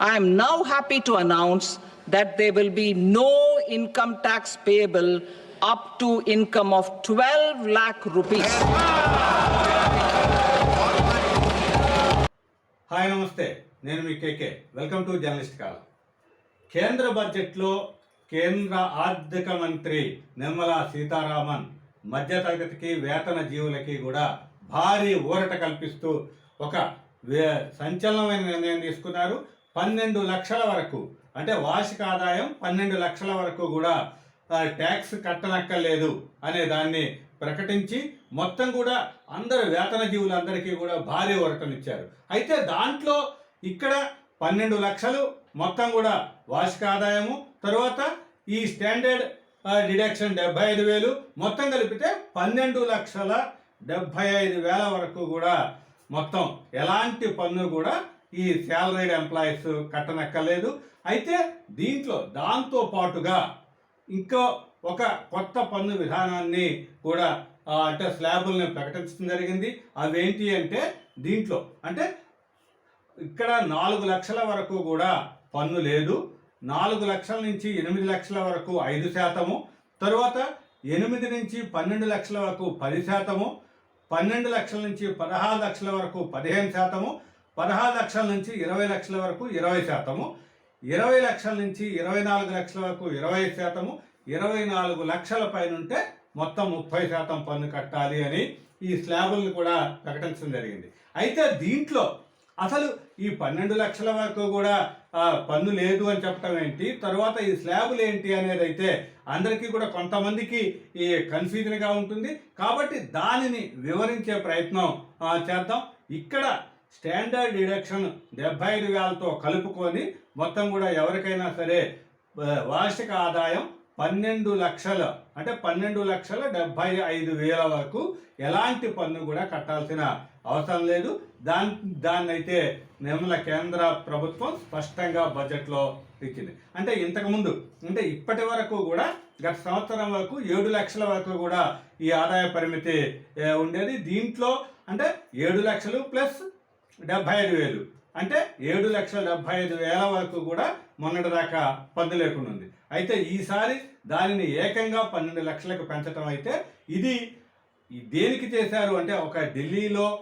I am now happy to announce that there will be no income tax payable up to income of 12 lakh rupees. Hi నమస్తే నేను మీ K K. Welcome to journalist కాలం కేంద్ర బడ్జెట్లో కేంద్ర ఆర్థిక మంత్రి నిర్మలా సీతారామన్ మధ్యతరగతికి వేతన జీవులకి కూడా భారీ ఊరట కల్పిస్తూ ఒక వే- సంచలనమైన నిర్ణయం తీసుకున్నారు. పన్నెండు లక్షల వరకు. అంటే వార్షిక ఆదాయం పన్నెండు లక్షల వరకు కూడా ట్యాక్స్ కట్టనక్కర్లేదు అనే దాన్ని ప్రకటించి మొత్తం కూడా అందరు వేతన జీవులందరికీ కూడా భారీ ఇచ్చారు అయితే దాంట్లో ఇక్కడ పన్నెండు లక్షలు మొత్తం కూడా వార్షిక ఆదాయము తర్వాత ఈ స్టాండర్డ్ డిడక్షన్ డెబ్బై ఐదు వేలు మొత్తం కలిపితే పన్నెండు లక్షల డెబ్బై ఐదు వేల వరకు కూడా మొత్తం ఎలాంటి పన్ను కూడా ఈ శాలరీడ్ ఎంప్లాయీస్ కట్టనక్కర్లేదు. అయితే దీంట్లో దాంతో పాటుగా ఇంకో ఒక కొత్త పన్ను విధానాన్ని కూడా అంటే స్లాబుల్ని ప్రకటించడం జరిగింది. అవేంటి అంటే దీంట్లో అంటే ఇక్కడ నాలుగు లక్షల వరకు కూడా పన్ను లేదు. నాలుగు లక్షల నుంచి ఎనిమిది లక్షల వరకు ఐదు శాతము. తరువాత ఎనిమిది నుంచి పన్నెండు లక్షల వరకు పది శాతము. పన్నెండు లక్షల నుంచి పదహారు లక్షల వరకు పదిహేను శాతము. పదహారు లక్షల నుంచి ఇరవై లక్షల వరకు ఇరవై శాతము ఇరవై లక్షల నుంచి ఇరవై నాలుగు లక్షల వరకు ఇరవై శాతము ఇరవై నాలుగు లక్షల పైన ఉంటే మొత్తం ముప్పై శాతం పన్ను కట్టాలి అని ఈ స్లాబుల్ని కూడా ప్రకటించడం జరిగింది. అయితే దీంట్లో అసలు ఈ పన్నెండు లక్షల వరకు కూడా పన్ను లేదు అని చెప్పడం ఏంటి? తర్వాత ఈ స్లాబులు ఏంటి అనేది అయితే అందరికీ కూడా కొంతమందికి ఈ కన్ఫ్యూజన్గా ఉంటుంది. కాబట్టి దానిని వివరించే ప్రయత్నం చేద్దాం. ఇక్కడ స్టాండర్డ్ డిడక్షన్ డెబ్బై ఐదు వేలతో కలుపుకొని మొత్తం కూడా ఎవరికైనా సరే వార్షిక ఆదాయం పన్నెండు లక్షల అంటే పన్నెండు లక్షల డెబ్బై ఐదు వేల వరకు ఎలాంటి పన్ను కూడా కట్టాల్సిన అవసరం లేదు. దాని దాన్ని అయితే నిర్మల కేంద్ర ప్రభుత్వం స్పష్టంగా బడ్జెట్లో ఇచ్చింది. అంటే ఇంతకుముందు అంటే ఇప్పటి వరకు కూడా గత సంవత్సరం వరకు ఏడు లక్షల వరకు కూడా ఈ ఆదాయ పరిమితి ఉండేది. దీంట్లో అంటే ఏడు లక్షలు ప్లస్ డెబ్బై ఐదు వేలు. అంటే ఏడు లక్షల డెబ్బై ఐదు వేల వరకు కూడా మొన్నటి దాకా పన్ను లేకుండా ఉంది. అయితే ఈసారి దానిని ఏకంగా పన్నెండు లక్షలకు పెంచడం అయితే ఇది దేనికి చేశారు అంటే ఒక ఢిల్లీలో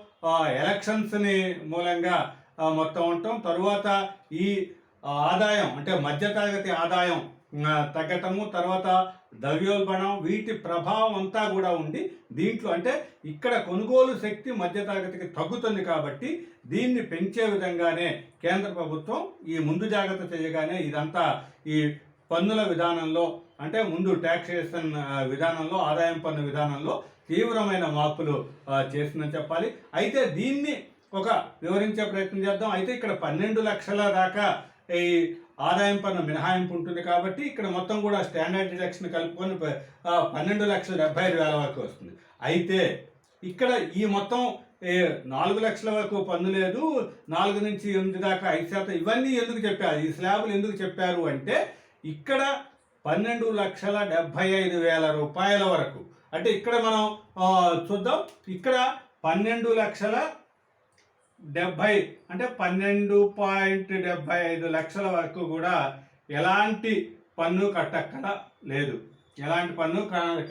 ఎలక్షన్స్ని మూలంగా మొత్తం ఉండటం. తరువాత ఈ ఆదాయం అంటే మధ్యతరగతి ఆదాయం తగ్గటము తర్వాత ద్రవ్యోల్బణం వీటి ప్రభావం అంతా కూడా ఉండి దీంట్లో అంటే ఇక్కడ కొనుగోలు శక్తి మధ్యతరగతికి తగ్గుతుంది కాబట్టి దీన్ని పెంచే విధంగానే కేంద్ర ప్రభుత్వం ఈ ముందు జాగ్రత్త చేయగానే ఇదంతా ఈ పన్నుల విధానంలో అంటే ముందు ట్యాక్సేషన్ విధానంలో ఆదాయం పన్ను విధానంలో తీవ్రమైన మార్పులు చేసిందని చెప్పాలి. అయితే దీన్ని ఒక వివరించే ప్రయత్నం చేద్దాం. అయితే ఇక్కడ పన్నెండు లక్షల దాకా ఈ ఆదాయం పన్ను మినహాయింపు ఉంటుంది కాబట్టి ఇక్కడ మొత్తం కూడా స్టాండర్డ్ డిడక్షన్ కలుపుకొని పన్నెండు లక్షల డెబ్బై ఐదు వేల వరకు వస్తుంది. అయితే ఇక్కడ ఈ మొత్తం నాలుగు లక్షల వరకు పన్ను లేదు నాలుగు నుంచి ఎనిమిది దాకా ఐదు శాతం ఇవన్నీ ఎందుకు చెప్పారు? ఈ స్లాబులు ఎందుకు చెప్పారు అంటే ఇక్కడ పన్నెండు లక్షల డెబ్బై ఐదు వేల రూపాయల వరకు. అంటే ఇక్కడ మనం చూద్దాం. ఇక్కడ పన్నెండు లక్షల డెబ్బై అంటే పన్నెండు పాయింట్ డెబ్బై ఐదు లక్షల వరకు కూడా ఎలాంటి పన్ను కట్టక్కడ లేదు ఎలాంటి పన్ను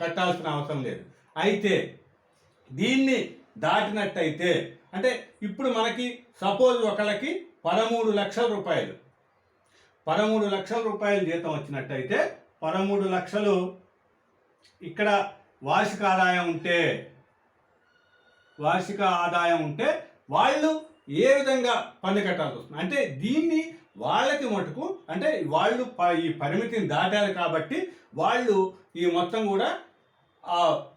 కట్టాల్సిన అవసరం లేదు. అయితే దీన్ని దాటినట్టయితే అంటే ఇప్పుడు మనకి సపోజ్ ఒకళ్ళకి పదమూడు లక్షల రూపాయలు. పదమూడు లక్షల రూపాయలు జీతం వచ్చినట్టయితే పదమూడు లక్షలు ఇక్కడ వార్షిక ఆదాయం ఉంటే వార్షిక ఆదాయం ఉంటే వాళ్ళు ఏ విధంగా పన్ను కట్టాల్సి వస్తుంది? అంటే దీన్ని వాళ్ళకి మటుకు అంటే వాళ్ళు ప- ఈ పరిమితిని దాటారు కాబట్టి వాళ్ళు ఈ మొత్తం కూడా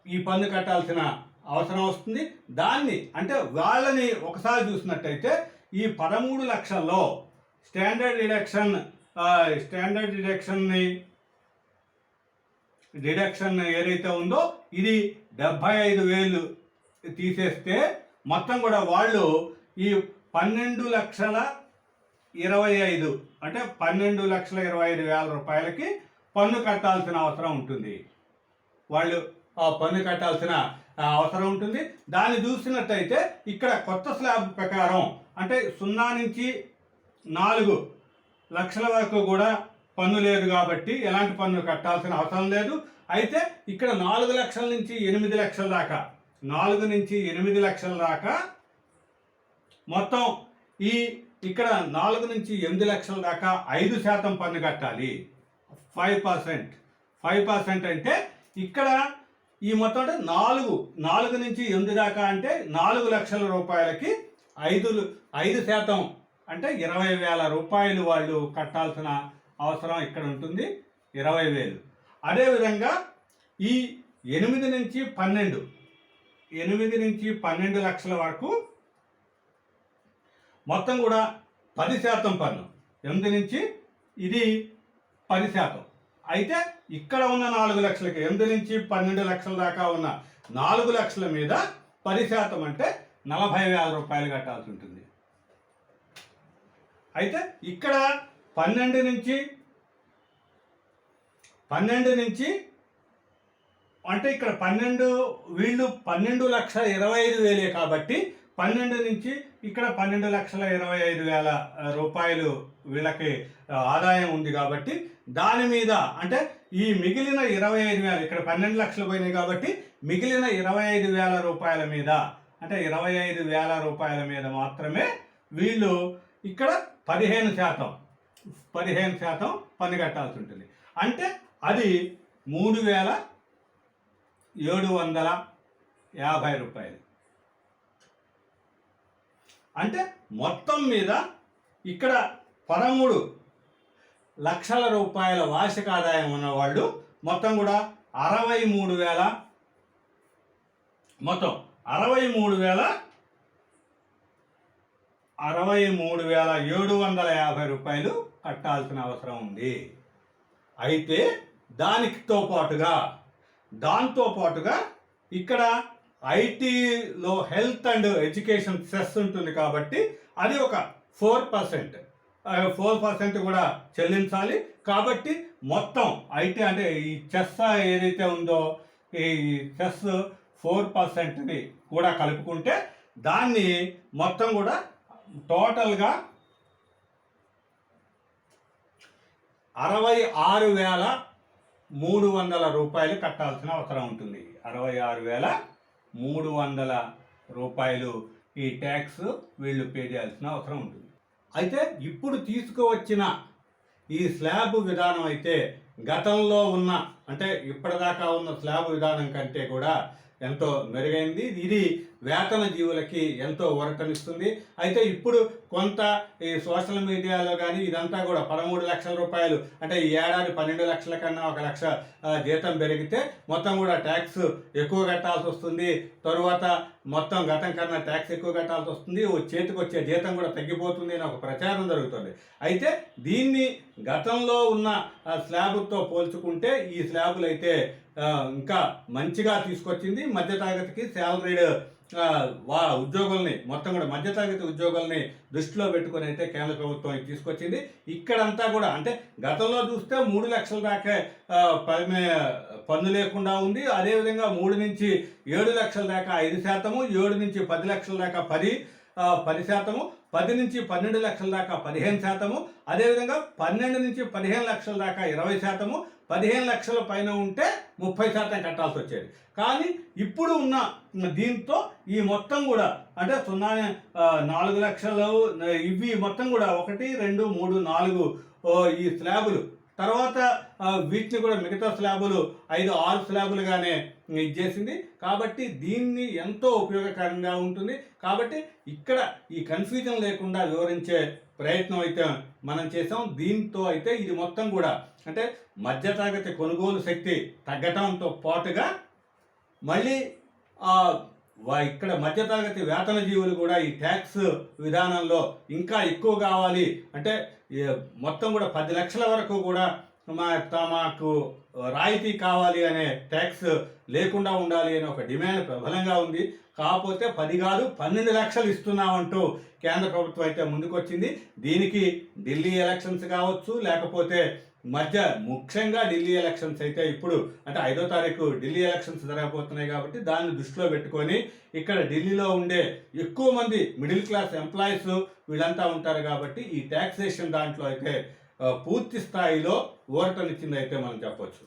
ఈ పన్ను కట్టాల్సిన అవసరం వస్తుంది. దాన్ని అంటే వాళ్ళని ఒకసారి చూసినట్టయితే ఈ పదమూడు లక్షల్లో స్టాండర్డ్ డిడక్షన్ స్టాండర్డ్ డిడక్షన్ని డిడక్షన్ ఏదైతే ఉందో ఇది డెబ్బై ఐదు వేలు తీసేస్తే మొత్తం కూడా వాళ్ళు ఈ పన్నెండు లక్షల ఇరవై ఐదు అంటే పన్నెండు లక్షల ఇరవై ఐదు వేల రూపాయలకి పన్ను కట్టాల్సిన అవసరం ఉంటుంది. వాళ్ళు ఆ పన్ను కట్టాల్సిన అవసరం ఉంటుంది. దాన్ని చూసినట్టయితే ఇక్కడ కొత్త స్లాబ్ ప్రకారం అంటే సున్నా నుంచి నాలుగు లక్షల వరకు కూడా పన్ను లేదు కాబట్టి ఎలాంటి పన్ను కట్టాల్సిన అవసరం లేదు. అయితే ఇక్కడ నాలుగు లక్షల నుంచి ఎనిమిది లక్షల దాకా నాలుగు నుంచి ఎనిమిది లక్షల దాకా మొత్తం ఈ ఇక్కడ నాలుగు నుంచి ఎనిమిది లక్షల దాకా ఐదు శాతం పన్ను కట్టాలి. ఫైవ్ పర్సెంట్ ఫైవ్ పర్సెంట్ అంటే ఇక్కడ ఈ మొత్తం అంటే నాలుగు నాలుగు నుంచి ఎనిమిది దాకా అంటే నాలుగు లక్షల రూపాయలకి ఐదు ఐదు శాతం అంటే ఇరవై వేల రూపాయలు వాళ్ళు కట్టాల్సిన అవసరం ఇక్కడ ఉంటుంది. ఇరవై వేలు. అదేవిధంగా ఈ ఎనిమిది నుంచి పన్నెండు ఎనిమిది నుంచి పన్నెండు లక్షల వరకు మొత్తం కూడా పది శాతం పన్ను. ఎనిమిది నుంచి ఇది పది శాతం. అయితే ఇక్కడ ఉన్న నాలుగు లక్షలకి ఎనిమిది నుంచి పన్నెండు లక్షల దాకా ఉన్న నాలుగు లక్షల మీద పది శాతం అంటే నలభై వేల రూపాయలు కట్టాల్సి ఉంటుంది. అయితే ఇక్కడ పన్నెండు నుంచి పన్నెండు నుంచి అంటే ఇక్కడ పన్నెండు వీళ్ళు పన్నెండు లక్షల ఇరవై ఐదు వేలే కాబట్టి పన్నెండు నుంచి ఇక్కడ పన్నెండు లక్షల ఇరవై ఐదు వేల రూపాయలు వీళ్ళకి ఆదాయం ఉంది కాబట్టి దాని మీద అంటే ఈ మిగిలిన ఇరవై ఐదు వేలు ఇక్కడ పన్నెండు లక్షలు పోయినాయి కాబట్టి మిగిలిన ఇరవై ఐదు వేల రూపాయల మీద అంటే ఇరవై ఐదు వేల రూపాయల మీద మాత్రమే వీళ్ళు ఇక్కడ పదిహేను శాతం పదిహేను శాతం పన్ను కట్టాల్సి ఉంటుంది. అంటే అది మూడు వేల ఏడు వందల యాభై రూపాయలు. అంటే మొత్తం మీద ఇక్కడ పదమూడు లక్షల రూపాయల వార్షిక ఆదాయం ఉన్నవాళ్ళు మొత్తం కూడా అరవై మూడు వేల మొత్తం అరవై మూడు వేల అరవై మూడు వేల ఏడు వందల యాభై రూపాయలు కట్టాల్సిన అవసరం ఉంది. అయితే దానితో పాటుగా దాంతో పాటుగా ఇక్కడ ఐటీలో హెల్త్ అండ్ ఎడ్యుకేషన్ సెస్ ఉంటుంది కాబట్టి అది ఒక ఫోర్ పర్సెంట్ ఫోర్ పర్సెంట్ కూడా చెల్లించాలి. కాబట్టి మొత్తం ఐటీ అంటే ఈ చెస్ ఏదైతే ఉందో ఈ చెస్ ఫోర్ పర్సెంట్ని కూడా కలుపుకుంటే దాన్ని మొత్తం కూడా టోటల్గా అరవై ఆరు వేల మూడు వందల రూపాయలు కట్టాల్సిన అవసరం ఉంటుంది. అరవై ఆరు వేల మూడు వందల రూపాయలు ఈ ట్యాక్స్ వీళ్ళు పే చేయాల్సిన అవసరం ఉంటుంది. అయితే ఇప్పుడు తీసుకువచ్చిన ఈ స్లాబ్ విధానం అయితే గతంలో ఉన్న అంటే ఇప్పటిదాకా ఉన్న స్లాబ్ విధానం కంటే కూడా ఎంతో మెరుగైంది. ఇది వేతన జీవులకి ఎంతో ఊరటనిస్తుంది. అయితే ఇప్పుడు కొంత ఈ సోషల్ మీడియాలో కానీ ఇదంతా కూడా పదమూడు లక్షల రూపాయలు అంటే ఈ ఏడాది పన్నెండు లక్షల కన్నా ఒక లక్ష జీతం పెరిగితే మొత్తం కూడా ట్యాక్స్ ఎక్కువ కట్టాల్సి వస్తుంది. తరువాత మొత్తం గతం కన్నా ట్యాక్స్ ఎక్కువ కట్టాల్సి వస్తుంది. ఓ చేతికి వచ్చే జీతం కూడా తగ్గిపోతుంది అని ఒక ప్రచారం జరుగుతుంది. అయితే దీన్ని గతంలో ఉన్న స్లాబ్తో పోల్చుకుంటే ఈ స్లాబులు అయితే ఇంకా మంచిగా తీసుకొచ్చింది మధ్యతరగతికి శాలరీడ్ వా ఉద్యోగుల్ని మొత్తం కూడా మధ్యతరగతి ఉద్యోగుల్ని దృష్టిలో పెట్టుకొని అయితే కేంద్ర ప్రభుత్వం తీసుకొచ్చింది. ఇక్కడంతా కూడా అంటే గతంలో చూస్తే మూడు లక్షల దాకా ఆ, పన్ను లేకుండా ఉంది. అదేవిధంగా మూడు నుంచి ఏడు లక్షల దాకా ఐదు శాతము ఏడు నుంచి పది లక్షల దాకా పది పది శాతము పది నుంచి పన్నెండు లక్షల దాకా పదిహేను శాతము అదేవిధంగా పన్నెండు నుంచి పదిహేను లక్షల దాకా ఇరవై శాతము పదిహేను లక్షల పైన ఉంటే ముప్పై శాతం కట్టాల్సి వచ్చేది కానీ ఇప్పుడు ఉన్న దీంతో ఈ మొత్తం కూడా అంటే సున్నా నాలుగు లక్షలు ఇవి మొత్తం కూడా ఒకటి రెండు మూడు నాలుగు ఈ స్లాబులు. తర్వాత వీటిని కూడా మిగతా స్లాబులు ఐదు ఆరు స్లాబులుగానే ఇచ్చేసింది. కాబట్టి దీన్ని ఎంతో ఉపయోగకరంగా ఉంటుంది. కాబట్టి ఇక్కడ ఈ కన్ఫ్యూజన్ లేకుండా వివరించే ప్రయత్నం అయితే మనం చేసాం దీంతో అయితే ఇది మొత్తం కూడా. అంటే మధ్యతరగతి కొనుగోలు శక్తి తగ్గటంతో పాటుగా మళ్ళీ వా- ఇక్కడ మధ్యతరగతి వేతన జీవులు కూడా ఈ ట్యాక్స్ విధానంలో ఇంకా ఎక్కువ కావాలి. అంటే మొత్తం కూడా పది లక్షల వరకు కూడా మా తమకు రాయితీ కావాలి అనే ట్యాక్స్ లేకుండా ఉండాలి అనే ఒక డిమాండ్ ప్రబలంగా ఉంది. కాకపోతే పది కాదు పన్నెండు లక్షలు ఇస్తున్నామంటూ కేంద్ర ప్రభుత్వం అయితే ముందుకొచ్చింది. దీనికి ఢిల్లీ ఎలక్షన్స్ కావచ్చు లేకపోతే మధ్య ముఖ్యంగా ఢిల్లీ ఎలక్షన్స్ అయితే ఇప్పుడు అంటే ఐదో తారీఖు ఢిల్లీ ఎలక్షన్స్ జరగబోతున్నాయి కాబట్టి దాన్ని దృష్టిలో పెట్టుకొని ఇక్కడ ఢిల్లీలో ఉండే ఎక్కువ మంది మిడిల్ క్లాస్ ఎంప్లాయీస్ వీళ్ళంతా ఉంటారు కాబట్టి ఈ ట్యాక్సేషన్ దాంట్లో అయితే పూర్తి స్థాయిలో ఊరటనిచ్చింది అయితే మనం చెప్పొచ్చు.